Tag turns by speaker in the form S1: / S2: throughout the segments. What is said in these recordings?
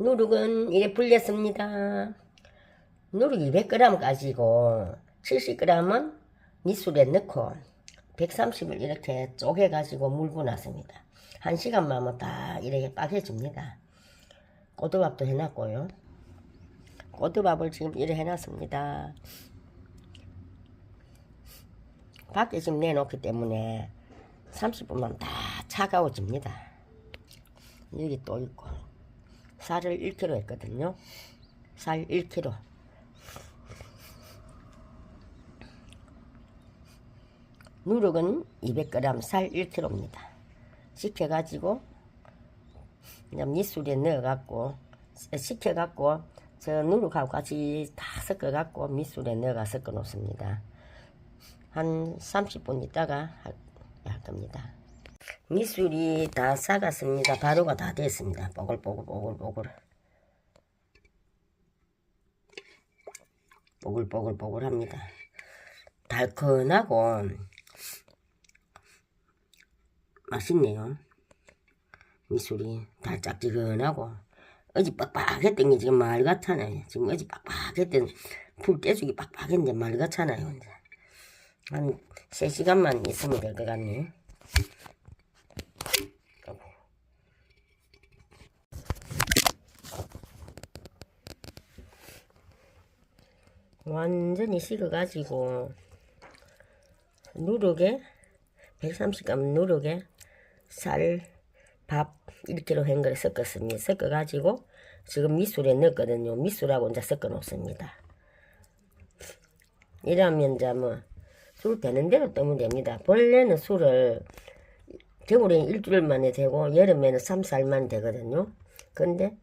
S1: 누룩은 이래 불렸습니다. 누룩 200g 가지고 70g은 밑술에 넣고 130을 이렇게 쪼개가지고 물고 놨습니다. 한 시간만 하면 다 이렇게 빠개집니다. 꼬두밥도 해놨고요. 꼬두밥을 지금 이래 해놨습니다. 밖에 지금 내놓기 때문에 30분만 다 차가워집니다. 여기 또 있고 쌀을 1kg 했거든요. 쌀 1kg. 누룩은 200g, 쌀 1kg입니다. 식혀가지고 밑술에 넣어갖고 식혀갖고 저 누룩하고 같이 다 섞어갖고 밑술에 넣어가 섞어 놓습니다. 한 30분 있다가 할, 할 겁니다. 밑술이 다 삭았습니다. 발효가 다 됐습니다. 뽀글뽀글 뽀글뽀글. 뽀글뽀글 뽀글합니다. 달큰하고 맛있네요. 미술이 달짝지근하고 어제 빡빡했던 게 지금 말 같잖아요. 지금 어제 빡빡했던 풀 떼주기 빡빡했는데 말 같잖아요. 한 3시간만 있으면 될 것 같네. 완전히 식어가지고 누룩에 130g 누룩에 쌀, 밥 1kg 한 거를 섞었습니다. 섞어가지고 지금 밑술에 넣었거든요. 밑술하고 이제 섞어 놓습니다. 이러면 이제 뭐술 되는 대로 뜨면 됩니다. 본래는 술을 겨울에 일주일 만에 되고 여름에는 3, 4일 만에 되거든요. 근데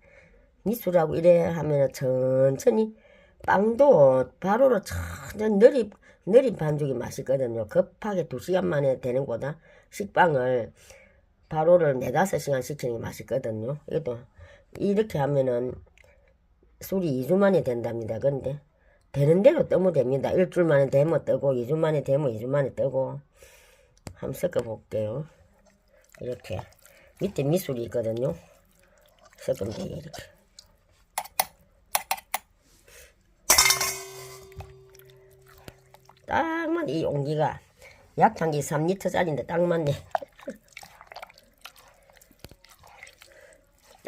S1: 밑술하고 이래 하면 천천히 빵도 바로로 천천히 느리, 느린 반죽이 맛있거든요. 급하게 두 시간 만에 되는 거다. 식빵을 바로를 네다섯 시간 식히는 게 맛있거든요. 이것도 이렇게 하면은 술이 2주 만에 된답니다. 근데 되는 대로 뜨면 됩니다. 일주일 만에 되면 뜨고 2주 만에 되면 2주 만에 뜨고 한번 섞어 볼게요. 이렇게 밑에 미술이 있거든요. 섞으면 돼요. 이렇게. 딱 맞네. 이 용기가 약탕기 3리터짜리인데 딱 맞네.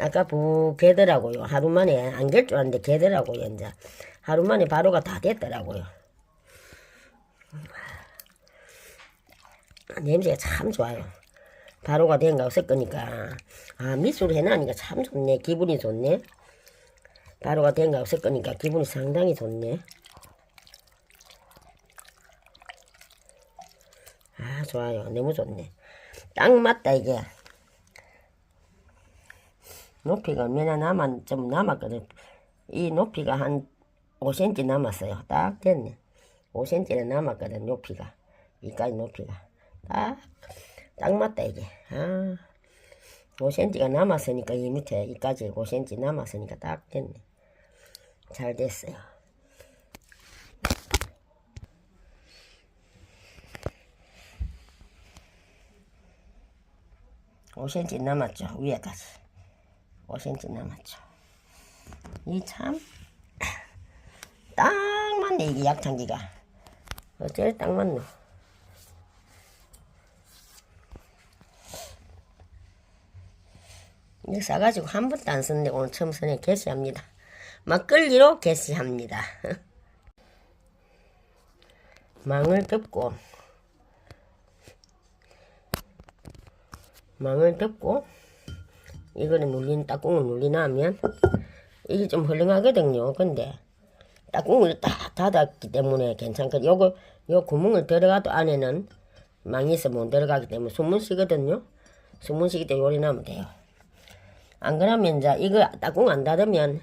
S1: 아까 부 개더라고요. 하루 만에 안 될 줄 알았는데 개더라고요. 이제 하루 만에 바로가 다 됐더라고요. 냄새가 참 좋아요. 바로가 된거 섞으니까 아 밑술 해놔니까 참 좋네. 기분이 좋네. 바로가 된거 섞으니까 기분이 상당히 좋네. 아 좋아요. 너무 좋네. 딱 맞다 이게. 높이가 얼마나 남았, 좀 남았거든. 이 높이가 한 5cm 남았어요. 딱 됐네. 5cm는 남았거든, 높이가. 이까지 높이가. 딱, 딱 맞다, 이게. 아, 5cm가 남았으니까 이 밑에 이까지 5cm 남았으니까 딱 됐네. 잘 됐어요. 오 c m 남았죠, 위에까지. 5cm 남았죠. 이 참, 딱 맞네, 이게 약창기가. 어째 딱 맞노? 이거 싸가지고 한 번도 안 썼는데 오늘 처음 선에 게시합니다. 막걸리로 게시합니다. 망을 덮고, 망을 덮고, 이거는 눌린 딱꿍을 눌리나면 이게 좀 헐렁하거든요. 근데 딱꿍을 딱 닫았기 때문에 괜찮거든요. 요거 요 구멍을 들어가도 안에는 망이 있어 못 들어가기 때문에 숨을 쉬거든요. 숨을 쉬기 때문에 요리 나면 돼요. 안 그러면 이제 이거 딱꿍 안 닫으면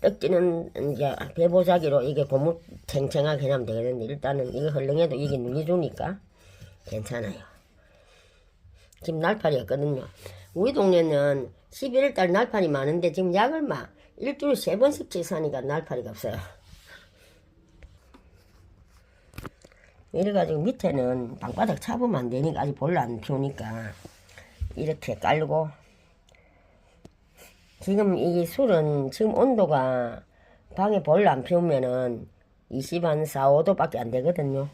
S1: 떡지는 이제 배보자기로 이게 고무 탱탱하게 하면 되거든요. 일단은 이거 헐렁해도 이게 눌려주니까 괜찮아요. 지금 날파리였거든요. 우리 동네는 11월 달 날파리 많은데 지금 약을 막 일주일에 세 번씩 치사니까 날파리가 없어요. 이래가지고 밑에는 방바닥 차보면 안 되니까 아직 볼을 안 피우니까 이렇게 깔고 지금 이 술은 지금 온도가 방에 벌안 피우면은 20한 4, 5도밖에 안 되거든요.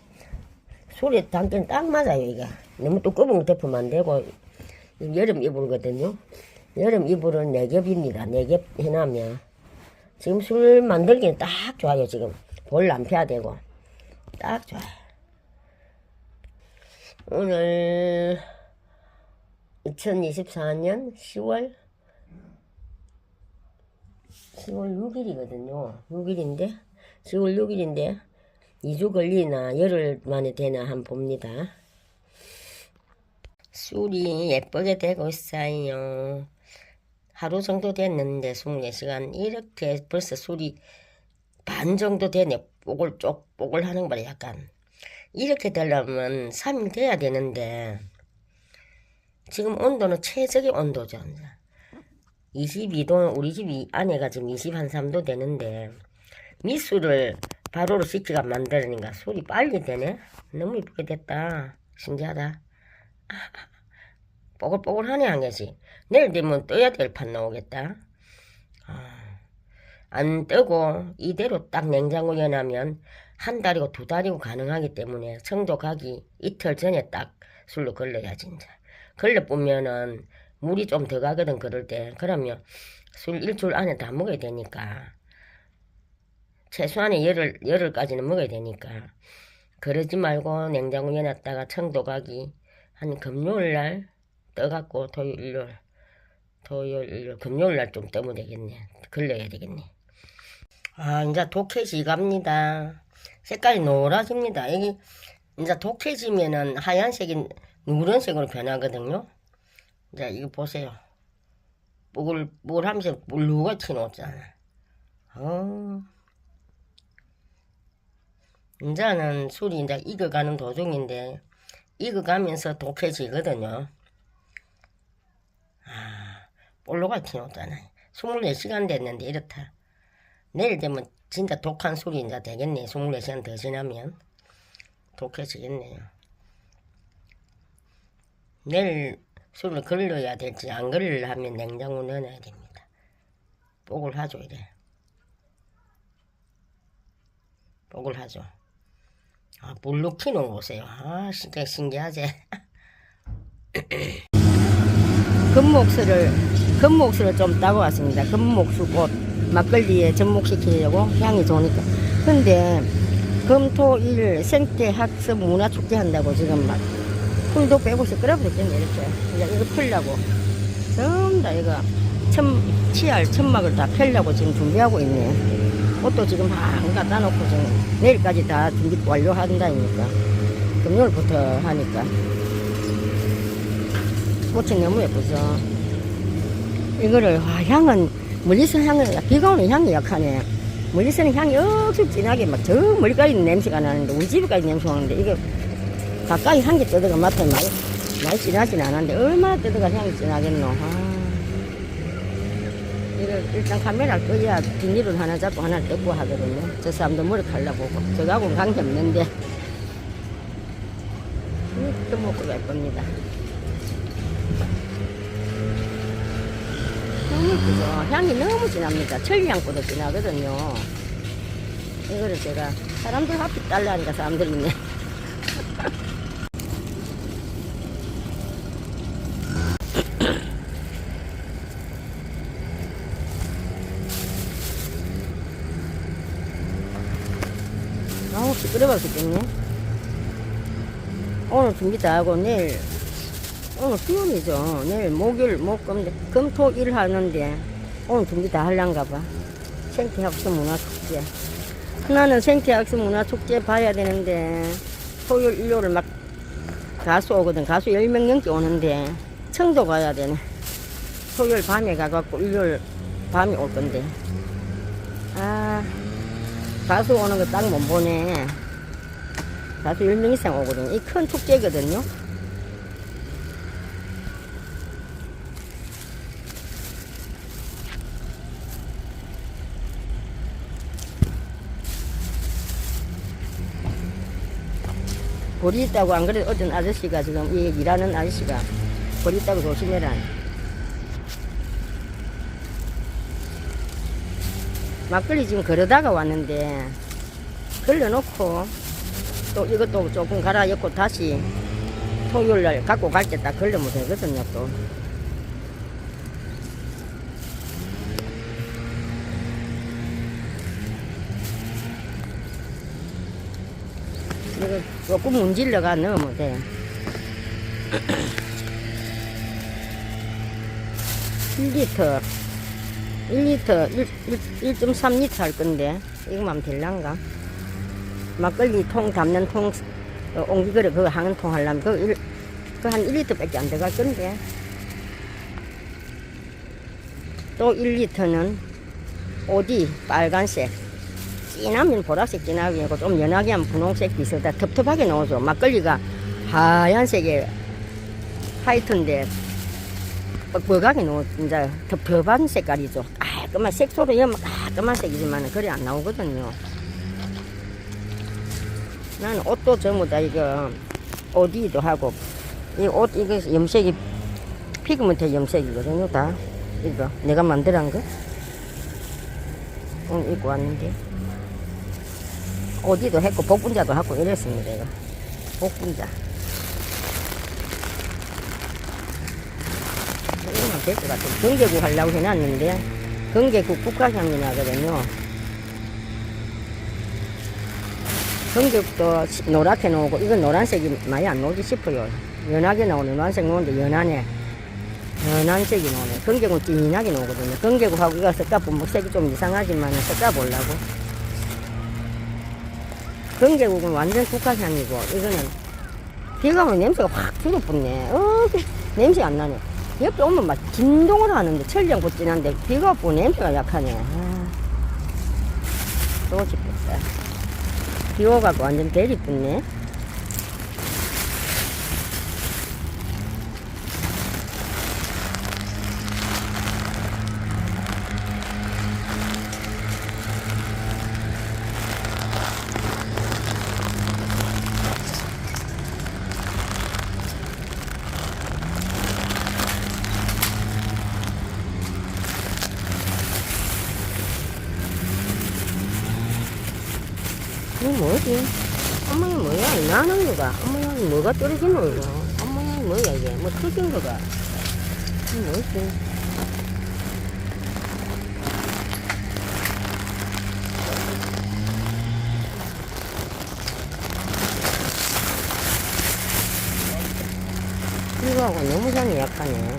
S1: 술에 담기는 딱 맞아요, 이게. 너무 두꺼운 거 덮으면 안 되고, 여름 이불거든요. 여름 이불은 네 겹입니다. 네 겹 해놓으면. 지금 술 만들기는 딱 좋아요, 지금. 벌 안 펴야 되고. 딱 좋아요. 오늘 2024년 10월 10월 6일이거든요. 6일인데 10월 6일인데 2주 걸리나 열흘 만에 되나 한번 봅니다. 술이 예쁘게 되고 있어요. 하루 정도 됐는데 24시간 이렇게 벌써 술이 반 정도 되네. 뽀글 쪽 뽀글 하는 거라 약간 이렇게 되려면 3일 돼야 되는데 지금 온도는 최적의 온도죠. 이제. 22도 우리 집이 안에가 지금 20한 3도 되는데 미술을 바로로 식기가 만들으니까 술이 빨리 되네. 너무 이쁘게 됐다. 신기하다. 뽀글뽀글하네 한 개씩. 내일 되면 떠야 될 판 나오겠다. 아, 안 뜨고 이대로 딱 냉장고에 놔면 한 달이고 두 달이고 가능하기 때문에 청도 가기 이틀 전에 딱 술로 걸러야지 이제. 걸러 보면은 물이 좀 더 가거든 그럴 때. 그러면 술 일주일 안에 다 먹어야 되니까 최소한의 열흘 열흘까지는 먹어야 되니까 그러지 말고 냉장고에 놨다가 청도 가기 한 금요일 날 떠갖고 토요일 일요일 토요일 금요일 날 좀 떠면 되겠네. 걸러야 되겠네. 아 이제 독해지 갑니다. 색깔이 노랗습니다. 이게 이제 독해지면은 하얀색이 누런색으로 변하거든요. 이제 이거 보세요. 뽀글 뽀글하면서 물루같이 놓잖아. 어. 이제는 술이 이제 익어가는 도중인데 익어가면서 독해지거든요. 아, 볼로같이 놓잖아요. 24시간 됐는데 이렇다. 내일 되면 진짜 독한 술이 이제 되겠네. 24시간 더 지나면 독해지겠네요. 내일 술을 걸러야 될지 안 걸러려 하면 냉장고 넣어놔야 됩니다. 뽀글 하죠 이래. 뽀글 하죠. 아, 물로 키는 보세요. 아, 진짜 신기하지? 금목수를, 금목수를 좀 따고 왔습니다. 금목수꽃 막걸리에 접목시키려고 향이 좋으니까. 근데, 금, 토, 일 생태 학습 문화 축제 한다고 지금 막 풀도 빼고서 끌어버렸겠네, 이렇게. 이제 이거 풀려고. 전부 다 이거 천, 치알, 천막을 다 펴려고 지금 준비하고 있네. 옷도 지금 한 갖다 놓고 지금 내일까지 다 준비 완료한다니까. 금요일부터 하니까. 꽃이 너무 예쁘죠. 이거를, 와, 향은, 멀리서 향은, 비가 오는 향이 약하네. 멀리서는 향이 억수 진하게 막 저 멀리까지 냄새가 나는데, 우리 집에까지 냄새가 나는데, 이게 가까이 한개 뜯어가 맡으면 많이, 많이 진하진 않은데, 얼마나 뜯어가 향이 진하겠노. 아. 이걸 일단 카메라 끄야 비닐을 하나 잡고 하나 뜯고 하거든요. 저 사람도 머리 칼라보고. 저하고는 관계 없는데. 또 먹고 예쁩니다. 너무 예쁘죠? 향이 너무 진합니다. 천리향보다 진하거든요. 이거를 제가 사람들 앞에 딸라니까 사람들이 있네. 아우 시끄러웠겠네. 오늘 준비 다 하고 내일 오늘 수요일이죠. 내일 목요일 목 금 금 토 일 하는데 오늘 준비 다 할란가 봐. 생태학습 문화축제. 하나는 생태학습 문화축제 봐야 되는데 토요일 일요일을 막 가수 오거든. 가수 10명 넘게 오는데 청도 가야 되네. 토요일 밤에 가갖고 일요일 밤에 올 건데. 아. 가수 오는 거 딱 못 보네. 가수 10명 이상 오거든요. 이큰 축제거든요. 벌이 있다고 안 그래도 어떤 아저씨가 지금 이 일하는 아저씨가 벌이 있다고 조심해라.
S2: 막걸리 지금 걸어다가 왔는데 걸려놓고 또 이것도 조금 갈아엎고 다시 토요일날 갖고 갈때딱 걸려면 되거든요 또. 이거 조금 문질러가 넣으면 돼. 1리터 1리터 1, 1, 1.3리터 할 건데 이거만 될란가? 막걸리 통 담는 통 어, 옹기거리 그거 하는 통 하려면 그거, 일, 그거 한 1리터 밖에 안 들어갈 건데 또 1리터는 어디 빨간색 진하면 보라색 진하게 하고 좀 연하게 하면 분홍색 비슷하다 텁텁하게 나오죠 막걸리가 하얀색에 화이트인데 뻑뻑하게 나오 이제 텁텁한 색깔이죠. 깔끔한 색소로 여면 깔끔한 색이지만 그래 안 나오거든요. 나는 옷도 전부 다 이거 어디도 하고 이 옷 이거 염색이 피그먼트 염색이거든요 다. 이거 내가 만들한 거? 오늘 입고 왔는데 어디도 했고 복분자도 하고 이랬습니다 이거. 복분자. 이거만 될 것 같아요. 경계국 하려고 해놨는데 경계국 국화향이 나거든요. 경계국도 시- 노랗게 나오고 이건 노란색이 많이 안 나오지 싶어요. 연하게 나오는 노란색 나오는데 연하네. 연한 색이 나오네. 경계국은 진하게 나오거든요. 경계국하고 이거 색깔 보면 색이 좀 이상하지만 색깔 보려고 경계국은 완전 국화향이고 이거는 비가 오면 냄새가 확 줄어붙네. 어, 그 냄새 안 나네. 옆에 오면 막 진동을 하는데 철장 붙진한데 비가 오고 냄새가 약하네. 아, 또 싶었어 비 오가고 완전 대리 붙네 뭐지? 엄마이 뭐야? 나는 거가. 엄마야 뭐가 떨어지노 이거? 엄마야 뭐야 이게? 뭐 터진 거가? 뭐지? 이거하고 너무 향이 약하네.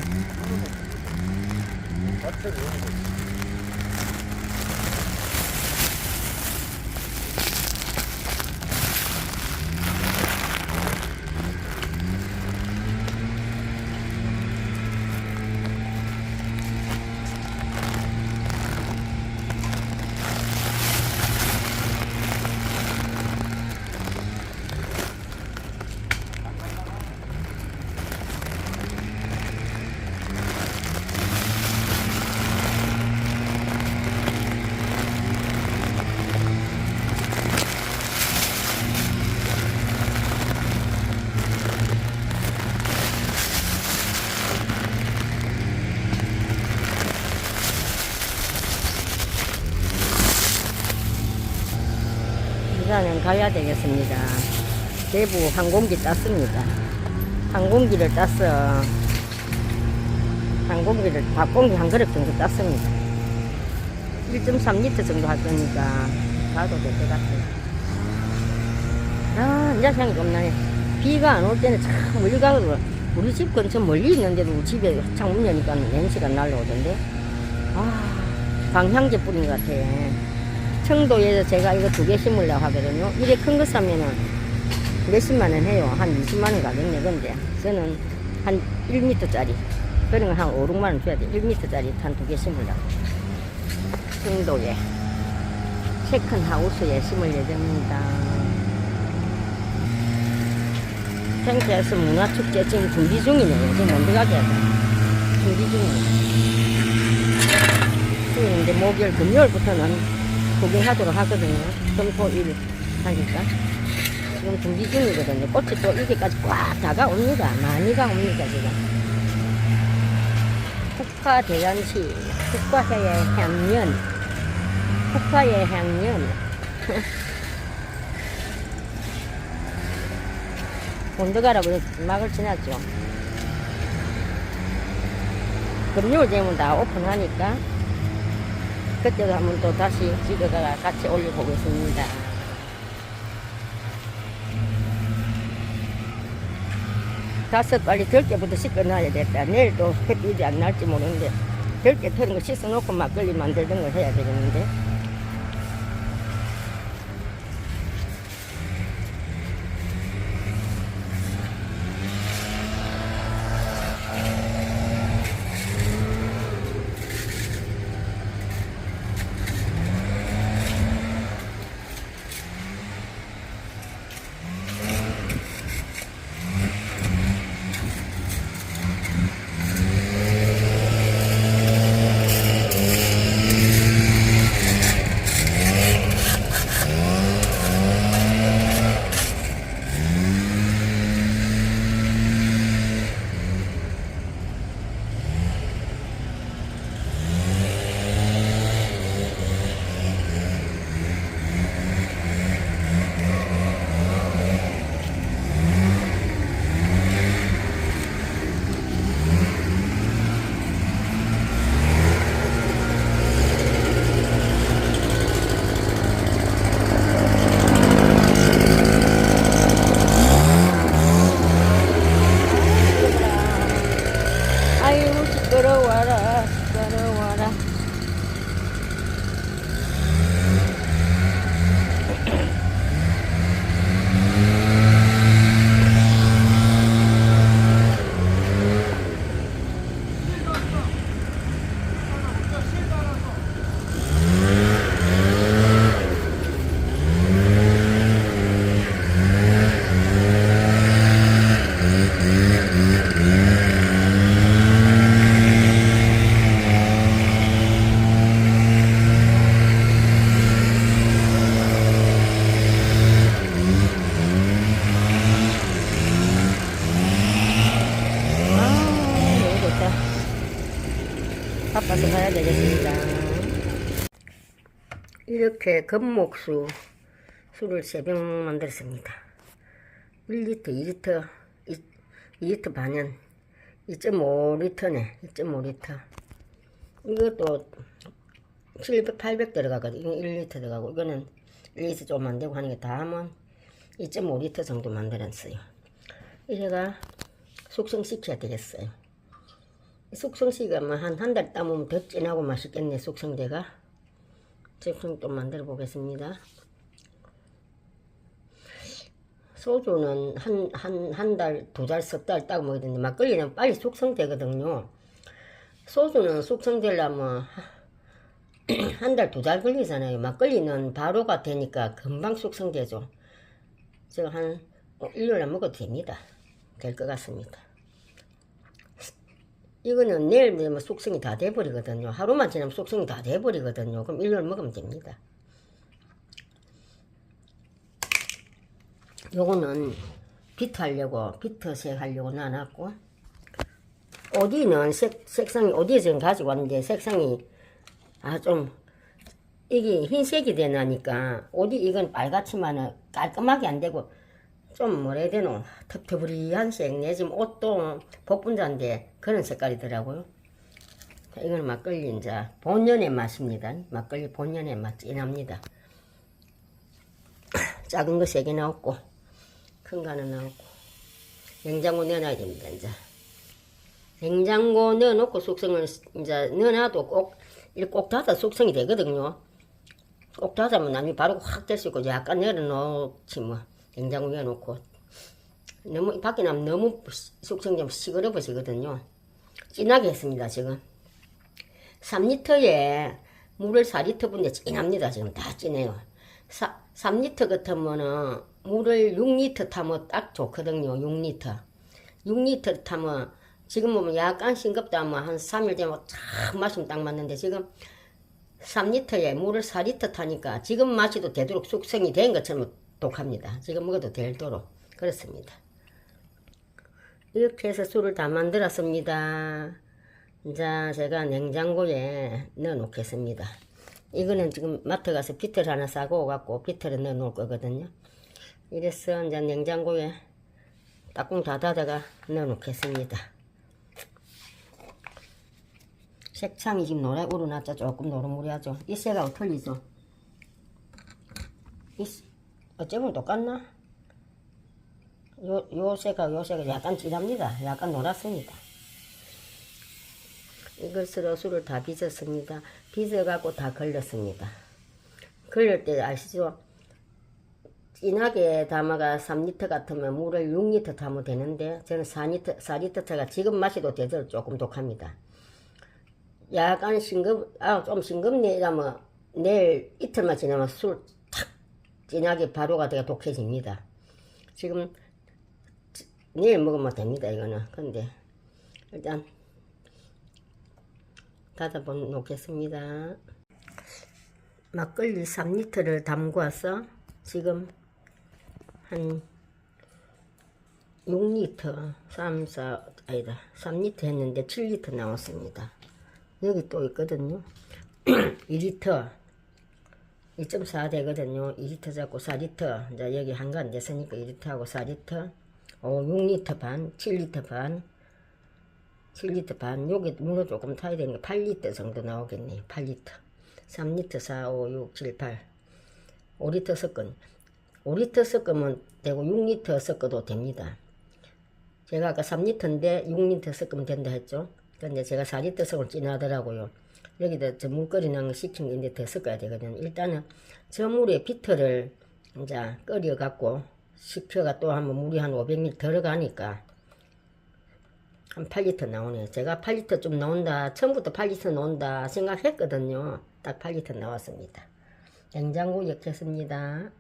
S2: 부산은 가야 되겠습니다. 대부 항공기 땄습니다. 항공기를 땄어. 항공기를 밥공기 한 그릇 정도 땄습니다. 1.3리터 정도 할 거니까 가도 될 것 같아요. 아, 이제 향이 좀 나네. 비가 안 올 때는 참 멀리 가고 우리 집 근처 멀리 있는데도 집에 창문 여니까 냄새가 날라오던데. 아, 방향제 뿌린 것 같아. 청도에서 제가 이거 두 개 심으려고 하거든요. 이래 큰거 사면은 몇십만 원 해요. 한 20만 원 가겠네. 근데 저는 한 1m짜리. 그런 거 한 5, 6만 원 줘야 돼. 1m짜리 한 두 개 심으려고. 청도에. 세컨 하우스에 심을 예정입니다. 생태에서 문화축제 지금 준비 중이네요. 지금 못 들어가게 하자. 준비 중이에요. 지금 이제 목요일, 금요일부터는 구경하도록 하거든요. 금토일 하니까. 지금 준비 중이거든요. 꽃이 또 이게까지 꽉 다가옵니다. 많이 가옵니다, 지금. 국화대연시, 국화회의 향연, 국화의 향연. 본드가라고 막을 지났죠. 금요일 되면 다 오픈하니까 그때도 한번 또 다시 찍어가 같이 올려보겠습니다. 다섯 빨리 들깨부터 씻어놔야 됐다. 내일 또 햇빛이 안 날지 모르는데 들깨 터는 거 씻어놓고 막걸리 만들던 걸 해야 되겠는데. 가야 되겠습니다 이렇게 금목수 술을 세병 만들었습니다 1리터 2리터 2, 2리터 반은 2.5리터네 2.5리터 이것도 700, 800 들어가거든. 이건 1리터 들어가고, 이거는 1리터 좀 안 되고 하는 게 다 하면 2.5리터 정도 만들었어요. 이래가 숙성시켜야 되겠어요. 숙성시키면 한한 달 따면 더 진하고 맛있겠네, 숙성대가. 숙성 좀 만들어 보겠습니다. 소주는 한, 한, 한 달, 두 달, 석달 따고 먹어야 되는데, 막걸리는 빨리 숙성되거든요. 소주는 숙성되려면 한 달, 두 달 걸리잖아요. 막걸리는 바로가 되니까 금방 숙성되죠. 제가 한 어, 일요일에 먹어도 됩니다. 될 것 같습니다. 이거는 내일 되면 숙성이 다 돼버리거든요. 하루만 지나면 숙성이 다 돼버리거든요. 그럼 일요일 먹으면 됩니다. 요거는 비트 하려고, 비트색 하려고 놔놨고, 어디는 색, 색상이, 어디에 지금 가지고 왔는데 색상이 아, 좀, 이게 흰색이 되나니까, 옷이 이건 빨갛지만은 깔끔하게 안 되고, 좀 해야 되노? 텁텁리한 색, 내 지금 옷도 복분자인데 그런 색깔이더라고요. 자, 이거는 막걸리 이제 본연의 맛입니다. 막걸리 본연의 맛 진합니다. 작은 거 세 개 나왔고, 큰 거 하나 나왔고, 냉장고 넣어놔야 됩니다, 이제. 냉장고 넣어놓고 숙성을 이제 넣어놔도 꼭, 이렇게 꼭 닫아 숙성이 되거든요. 꼭 닫으면 나중에 바로 확 될 수 있고, 약간 열어놓지 뭐. 냉장고 넣어놓고. 너무, 밖에 나면 너무 숙성 좀 시끄러워지거든요. 진하게 했습니다, 지금. 3리터에 물을 4리터 분데 진합니다, 지금. 다 진해요. 사, 3리터 같으면은 물을 6리터 타면 딱 좋거든요, 6리터. 6리터 타면 지금 보면 약간 싱겁다 하면 한 3일 되면 참 마시면 딱 맞는데 지금 3리터에 물을 4리터 타니까 지금 마시도 되도록 숙성이 된 것처럼 독합니다. 지금 먹어도 되도록 그렇습니다. 이렇게 해서 술을 다 만들었습니다. 이제 제가 냉장고에 넣어 놓겠습니다. 이거는 지금 마트 가서 비틀 하나 사고 갖고 비틀에 넣어 놓을 거거든요. 이래서 이제 냉장고에 다 닫아가 넣어 놓겠습니다. 색창이 지금 노래 우러났죠. 조금 노릇무리하죠. 이 색하고 틀리죠. 이, 색- 어쩌면 똑같나? 요, 요 색하고 요 색은 약간 진합니다. 약간 노랗습니다. 이것으로 술을 다 빚었습니다. 빚어갖고 다 걸렸습니다. 걸릴 때 아시죠? 진하게 담아가 3리터 같으면 물을 6리터 담으면 되는데 저는 4리터, 4리터 차가 지금 마셔도 되죠. 조금 독합니다. 약간 싱겁, 아, 좀 싱겁네 이러면 내일 이틀만 지나면 술탁 진하게 바로가 되가 독해집니다. 지금 지- 내일 먹으면 됩니다, 이거는. 근데 일단 닫아보 놓겠습니다. 막걸리 3리터를 담궈서 지금 한 6리터, 3, 4, 아니다. 3리터 했는데 7리터 나왔습니다. 여기 또 있거든요. 2리터. 2.4 되거든요. 2리터 잡고 4리터. 이제 여기 한거 안 됐으니까 2리터하고 4리터. 오, 6리터 반, 7리터 반. 7리터 반. 여기 물을 조금 타야 게 8리터 정도 나오겠네요. 8리터. 3리터, 4, 5, 6, 7, 8. 5리터 섞은. 5리터 섞으면 되고 6리터 섞어도 됩니다. 제가 아까 3리터인데 6리터 섞으면 된다 했죠. 근데 제가 4리터 섞으면 진하더라고요. 여기다 저 물끓이 난거 식힌 게 있는데 더 섞어야 되거든요. 일단은 저 물에 비트를 이제 끓여 갖고 식혀가 또 하면 물이 한 500ml 들어가니까 한 8리터 나오네요. 제가 8리터 좀 나온다. 처음부터 8리터 나온다 생각했거든요. 딱 8리터 나왔습니다. 냉장고 역했습니다.